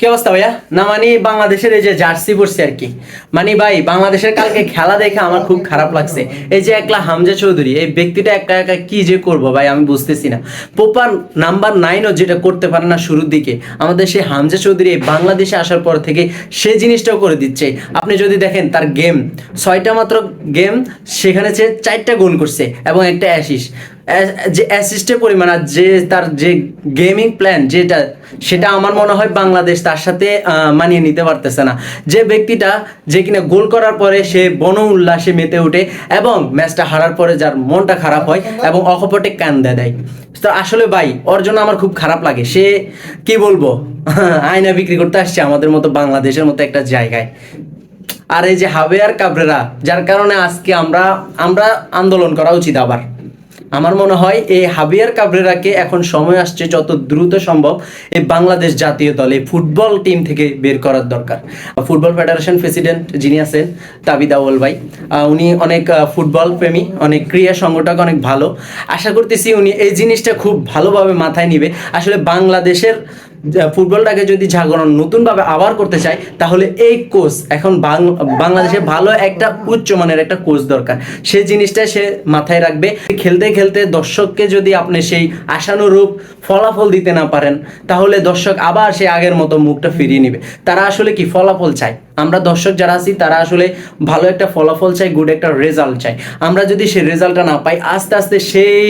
কি অবস্থা ভাইয়া? না মানে বাংলাদেশের এই যে জার্সি পরছে আর কি। মানে ভাই, বাংলাদেশের কালকে খেলা দেখে আমার খুব খারাপ লাগছে। এই যে একলা হামজা চৌধুরী, এই ব্যক্তিটা একা একা কি যে করব ভাই, আমি বুঝতেছি না। পোপার নাম্বার নাইনও যেটা করতে পারে না শুরুর দিকে, আমাদের সেই হামজা চৌধুরী এই বাংলাদেশে আসার পর থেকে সে জিনিসটাও করে দিচ্ছে। আপনি যদি দেখেন তার গেম ছয়টা মাত্র গেম সেখানে সে চারটা গোল করছে এবং একটা অ্যাসিস যে অ্যাসিস্টের পরিমাণ আর যে তার যে গেমিং প্ল্যান যেটা, সেটা আমার মনে হয় বাংলাদেশ তার সাথে মানিয়ে নিতে পারতেছে না। যে ব্যক্তিটা যে কিনা গোল করার পরে সে বন উল্লাসে মেতে ওঠে এবং ম্যাচটা হারার পরে যার মনটা খারাপ হয় এবং অকপটে কান্দা দেয়। তো আসলে ভাই, ওর জন্য আমার খুব খারাপ লাগে। সে কি বলব? আয়না বিক্রি করতে আসছে আমাদের মতো বাংলাদেশের মতো একটা জায়গায়। আর এই যে হাবেয়ার কাবরেরা, যার কারণে আজকে আমরা আমরা আন্দোলন করা উচিত আবার। আমার মনে হয় এই হাবিয়ার কাবরেরাকে এখন সময় আসছে যত দ্রুত সম্ভব এই বাংলাদেশ জাতীয় দলে ফুটবল টিম থেকে বের করার দরকার। ফুটবল ফেডারেশন প্রেসিডেন্ট যিনি আছেন তাবিদ আউল ভাই উনি অনেক ফুটবল প্রেমী, অনেক ক্রীড়া সংগঠক, অনেক ভালো। আশা করতেছি উনি এই জিনিসটা খুব ভালোভাবে মাথায় নিবে। আসলে বাংলাদেশের ফুটবলটাকে যদি জাগরণ নতুনভাবে আবার করতে চায়, তাহলে এই কোচ, এখন বাংলাদেশে ভালো একটা উচ্চমানের একটা কোচ দরকার। সেই জিনিসটা সে মাথায় রাখবে। খেলতে খেলতে দর্শককে যদি আপনি সেই আশানুরূপ ফলাফল দিতে না পারেন, তাহলে দর্শক আবার সে আগের মতো মুখটা ফিরিয়ে নেবে। তারা আসলে কি ফলাফল চায়? আমরা দর্শক যারা আছি, তারা আসলে ভালো একটা ফলাফল চাই গুড একটা রেজাল্ট চাই। আমরা যদি সেই রেজাল্টটা না পাই, আস্তে আস্তে সেই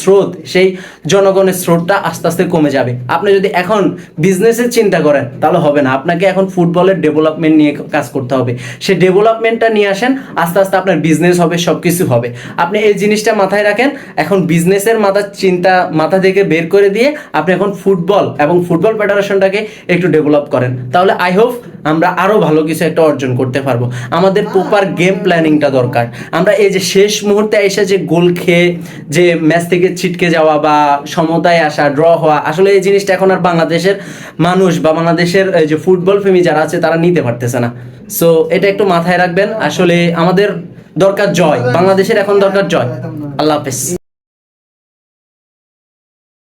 স্রোত, সেই জনগণের স্রোতটা আস্তে আস্তে কমে যাবে। আপনি যদি এখন বিজনেসের চিন্তা করেন, তাহলে হবে না। আপনাকে এখন ফুটবলের ডেভেলপমেন্ট নিয়ে কাজ করতে হবে। সেই ডেভেলপমেন্টটা নিয়ে আসেন, আস্তে আস্তে আপনার বিজনেস হবে সব কিছু হবে। আপনি এই জিনিসটা মাথায় রাখেন, এখন বিজনেসের মাথা চিন্তা, মাথা থেকে বের করে দিয়ে আপনি এখন ফুটবল এবং ফুটবল ফেডারেশনটাকে একটু ডেভেলপ করেন। তাহলে আই হোপ আমরা আরও ভালো কিছু একটা অর্জন করতে পারব। আমাদের প্রপার গেম প্ল্যানিংটা দরকার। আমরা এই যে শেষ মুহূর্তে এসে যে গোল খেয়ে, যে ম্যাচ থেকে ছিটকে যাওয়া বা সমতায় আসা ড্র হওয়া, আসলে এই জিনিসটা এখন আর বাংলাদেশের মানুষ বা বাংলাদেশের যে ফুটবল প্রেমী যারা আছে, তারা নিতে পারতেছে না। সো এটা একটু মাথায় রাখবেন, আসলে আমাদের দরকার জয়। বাংলাদেশের এখন দরকার জয়। আল্লাহ হাফেজ।